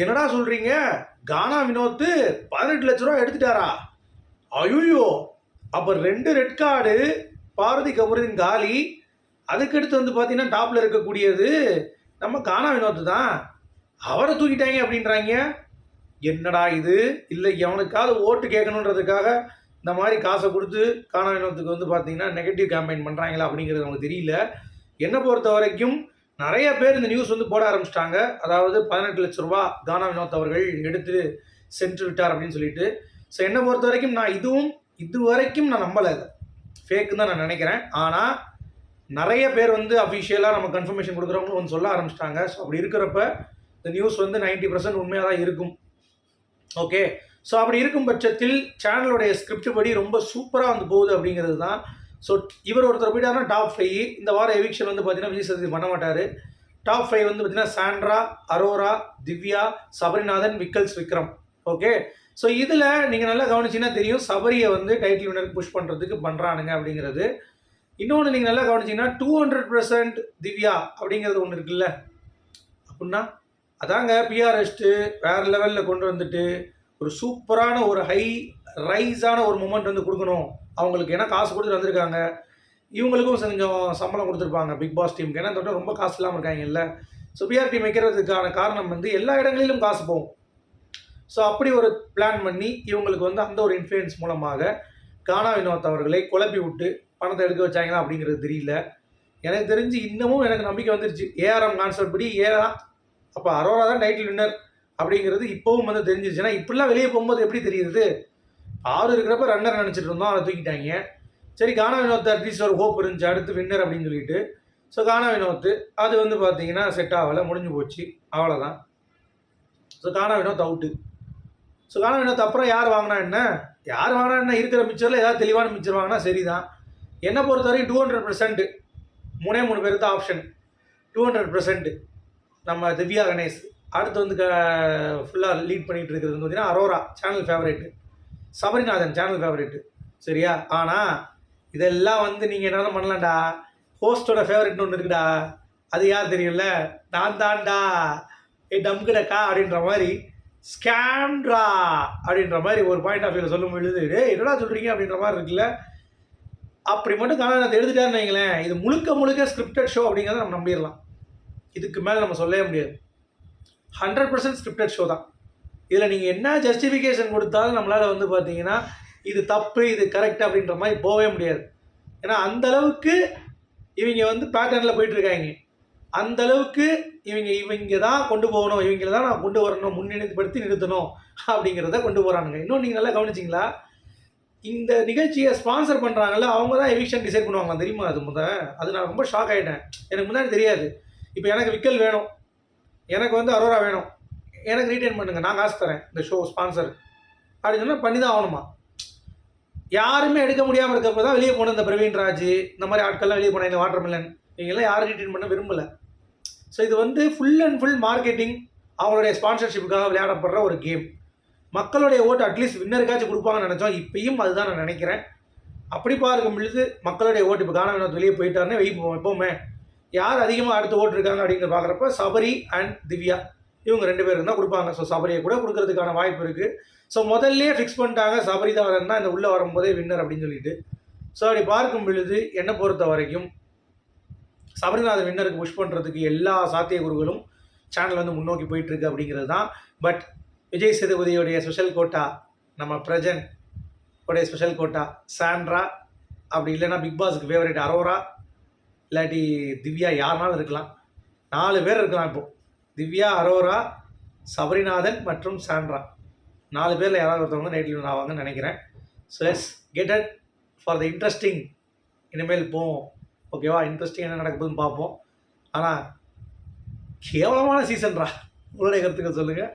என்னடா சொல்றீங்க? கானா வினோத்து பதினெட்டு லட்ச ரூபா எடுத்துட்டாரா? ஐயோ அப்போ ரெண்டு ரெட் கார்டு பார்வதி கபூரின் காலி அதுக்கடுத்து வந்து பார்த்தீங்கன்னா டாப்பில் இருக்கக்கூடியது நம்ம கானா வினோத்து தான். அவரை தூக்கிட்டாங்க அப்படின்றாங்க. என்னடா இது? இல்லை எவனுக்காவது ஓட்டு கேட்கணுன்றதுக்காக இந்த மாதிரி காசை கொடுத்து கானா வினோத்துக்கு வந்து பார்த்தீங்கன்னா நெகட்டிவ் கேம்பெயின் பண்ணுறாங்களா அப்படிங்கிறது நமக்கு தெரியல. என்னை பொறுத்த வரைக்கும் நிறைய பேர் இந்த நியூஸ் வந்து போட ஆரம்பிச்சிட்டாங்க. அதாவது பதினெட்டு லட்ச ரூபா தானா வினோத் அவர்கள் எடுத்து சென்று விட்டார் அப்படின்னு சொல்லிட்டு. ஸோ என்னை பொறுத்த வரைக்கும் நான் இதுவும் இது வரைக்கும் நான் நம்பலை அதை ஃபேக்குன்னு தான் நான் நினைக்கிறேன். ஆனால் நிறைய பேர் வந்து அஃபிஷியலாக நம்ம கன்ஃபர்மேஷன் கொடுக்குறவங்களும் வந்து சொல்ல ஆரம்பிச்சிட்டாங்க. ஸோ அப்படி இருக்கிறப்ப இந்த நியூஸ் வந்து 90% பர்சன்ட் உண்மையாக தான் இருக்கும். ஓகே ஸோ அப்படி இருக்கும் பட்சத்தில் சேனலுடைய ஸ்கிரிப்ட் படி ரொம்ப சூப்பராக வந்து போகுது அப்படிங்கிறது தான் ஸோ இவர் ஒருத்தர் போயிட்டாருன்னா டாப் ஃபைவ் இந்த வாரம் எவிக்ஷன் வந்து பார்த்தீங்கன்னா விஜய் சேதுபதி பண்ண மாட்டார். டாப் ஃபைவ் வந்து பார்த்தீங்கன்னா Sandra Aurora Divya Sabarinathan Vikkals Vikram okay so இதில் நீங்கள் நல்லா கவனிச்சிங்கன்னா தெரியும் சபரியை வந்து டைட்டில் வினருக்கு புஷ் பண்ணுறதுக்கு பண்ணுறானுங்க அப்படிங்கிறது. இன்னொன்று நீங்கள் நல்லா கவனிச்சிங்கன்னா டூ ஹண்ட்ரட் பர்சன்ட் திவ்யா அப்படிங்கிறது ஒன்று இருக்குல்ல? அப்படின்னா அதாங்க பிஆர்எஸ்ட்டு வேறு லெவலில் கொண்டு வந்துட்டு ஒரு சூப்பரான ஒரு ஹை ரைஸான ஒரு மூமெண்ட் வந்து கொடுக்கணும். அவங்களுக்கு ஏன்னா காசு கொடுத்துட்டு வந்திருக்காங்க? இவங்களுக்கும் கொஞ்சம் சம்பளம் கொடுத்துருப்பாங்க பிக் பாஸ் டீமுக்கு ஏன்னா தொட்ட ரொம்ப காசு இல்லாமல் இருக்காங்க இல்லை? ஸோ பிஆர் டீம் வைக்கிறதுக்கான காரணம் வந்து எல்லா இடங்களிலும் காசு போகும். ஸோ அப்படி ஒரு பிளான் பண்ணி இவங்களுக்கு வந்து அந்த ஒரு இன்ஃப்ளூயன்ஸ் மூலமாக கானா வினோத் அவர்களை குழப்பி விட்டு பணத்தை எடுக்க வச்சாங்களா அப்படிங்கிறது தெரியல. எனக்கு தெரிஞ்சு இன்னமும் எனக்கு நம்பிக்கை வந்துருச்சு. ஏஆர்எம் கான்செப்ட் படி ஏஆர் அப்போ அரோரா தான் டைட்டில் வின்னர் அப்படிங்கிறது இப்போவும் வந்து தெரிஞ்சிருச்சு. ஏன்னா இப்படிலாம் வெளியே போகும்போது எப்படி தெரியுது? ஆறு இருக்கிறப்ப ரன்னர் நினச்சிட்டு இருந்தோம். அதை தூக்கிட்டாங்க. சரி கானா வினோத் அட்லீஸ்ட் ஒரு ஹோப் இருந்துச்சு. அடுத்து வின்னர் அப்படின்னு சொல்லிட்டு. ஸோ கானா வினோத் அது வந்து பார்த்தீங்கன்னா செட் ஆகலை. முடிஞ்சு போச்சு. அவ்வளோதான் so Gana Vinoth out so Gana Vinoth அப்புறம் யார் வாங்கினா என்ன? யார் வாங்கினா என்ன? இருக்கிற மிச்சரில் ஏதாவது தெளிவான மிச்சர் வாங்கினா சரிதான். என்னை பொறுத்த வரைக்கும் டூ ஹண்ட்ரட் பர்சன்ட் மூணே மூணு பேருக்கு தான் ஆப்ஷன் டூ ஹண்ட்ரட் பர்சன்ட் நம்ம திவ்யா கணேஷ். அடுத்து வந்து ஃபுல்லாக லீட் பண்ணிகிட்டு இருக்கிறது வந்து பார்த்தீங்கன்னா Arora channel favourite Sabarinathan channel favourite சரியா? ஆனால் இதெல்லாம் வந்து நீங்கள் என்னென்ன பண்ணலாம்டா? ஹோஸ்டோட ஃபேவரட்னு ஒன்று இருக்குடா. அது யார் தெரியல நான் தான்டா. ஏ டம்கிடக்கா அப்படின்ற மாதிரி ஸ்கேம்ட்ரா அப்படின்ற மாதிரி ஒரு பாயிண்ட் ஆஃப் வியூவில் சொல்லும் பொழுது என்னடா சொல்கிறீங்க அப்படின்ற மாதிரி இருக்குல்ல. அப்படி மட்டும் காரணத்தை எழுதிட்டாருன்னு வைங்களேன். இது முழுக்க முழுக்க ஸ்கிரிப்டட் ஷோ அப்படிங்கிறத நம்ம நம்பிடலாம். இதுக்கு மேலே நம்ம சொல்லவே முடியாது. ஹண்ட்ரட் பர்சன்ட் ஸ்கிரிப்டட் ஷோ தான். இதில் நீங்கள் என்ன ஜஸ்டிஃபிகேஷன் கொடுத்தாலும் நம்மளால் வந்து பார்த்தீங்கன்னா இது தப்பு இது கரெக்ட் அப்படின்ற மாதிரி போகவே முடியாது. ஏன்னா அந்த அளவுக்கு இவங்க வந்து பேட்டர்னில் போயிட்டுருக்காங்க அந்த அளவுக்கு இவங்க இவங்க தான் கொண்டு போகணும் இவங்கள தான் நான் கொண்டு வரணும் முன்னிலைப்படுத்தி நிறுத்தணும் அப்படிங்கிறத கொண்டு போகிறானுங்க இன்னும் நீங்கள் நல்லா கவனிச்சிங்களா? இந்த நிகழ்ச்சியை ஸ்பான்சர் பண்ணுறாங்கல்ல அவங்க தான் எவிக்ஷன் டிசைட் பண்ணுவாங்க தெரியுமா? அது முத அது நான் ரொம்ப ஷாக் ஆகிட்டேன் எனக்கு முன்னாடி தெரியாது. இப்போ எனக்கு விக்கல் வேணும். எனக்கு வந்து அரோரா வேணும். எனக்கு ரீட்டைன் பண்ணுங்கள் நான் காசு தரேன். இந்த ஷோ ஸ்பான்சர் அப்படின்னு சொன்னால் பண்ணி தான் ஆகணுமா? யாருமே எடுக்க முடியாமல் இருக்கிறப்ப தான் வெளியே போன இந்த பிரவீன் ராஜ் இந்த மாதிரி ஆட்கள்லாம் வெளியே போனாங்க வாட்டர் மில்லன் இவங்கெல்லாம் யாரும் ரீட்டைன் பண்ண விரும்பலை. ஸோ இது வந்து ஃபுல் அண்ட் ஃபுல் மார்க்கெட்டிங் அவங்களுடைய ஸ்பான்சர்ஷிப்புக்காக விளையாடப்படுற ஒரு கேம் மக்களுடைய ஓட்டு அட்லீஸ்ட் வின்னருக்காச்சும் கொடுப்பாங்கன்னு நினச்சோம். இப்பயும் அதுதான் நான் நினைக்கிறேன். அப்படி பார்க்கும் பொழுது மக்களுடைய ஓட்டு இப்போ காண வெளியே போயிட்டாருன்னு வைப்போம் எப்போவுமே யார் அதிகமாக அடுத்து ஓட்டிருக்காங்க அப்படின்னு அப்படிங்கிற பார்க்குறப்ப சபரி அண்ட் திவ்யா. இவங்க ரெண்டு பேருக்கு தான் கொடுப்பாங்க. ஸோ சபரியை கூட கொடுக்கறதுக்கான வாய்ப்பு இருக்குது ஸோ முதல்ல ஃபிக்ஸ் பண்ணிட்டாங்க. சபரி தான் இந்த உள்ளே வரும்போதே வின்னர் அப்படின்னு சொல்லிட்டு. ஸோ அப்படி பார்க்கும் பொழுது என்னை பொறுத்த வரைக்கும் சபரிநாதன் வின்னருக்கு புஷ் பண்ணுறதுக்கு எல்லா சாத்தியக்கூறுகளும் சேனல் வந்து முன்னோக்கி போயிட்டுருக்கு அப்படிங்கிறது தான். பட் விஜய் சேதுபதியோடைய ஸ்பெஷல் கோட்டா நம்ம பிரஜன் உடைய ஸ்பெஷல் கோட்டா சாண்ட்ரா அப்படி இல்லைன்னா பிக் பாஸுக்கு ஃபேவரட் அரோரா இல்லாட்டி திவ்யா யாருனாலும் இருக்கலாம். நாலு பேர் இருக்கலாம் இப்போ. திவ்யா அரோரா சபரிநாதன் மற்றும் சாண்ட்ரா. நாலு பேரில் யாராவது ஒருத்தவங்க நைட்டில் ஆவாங்கன்னு நினைக்கிறேன். So yes get at for the interesting இனிமேல் போவோம். ஓகேவா இன்ட்ரெஸ்டிங் என்ன நடக்குதுன்னு பார்ப்போம். ஆனால் கேவலமான சீசன்ரா உங்களுடைய கருத்துக்கள் சொல்லுங்கள்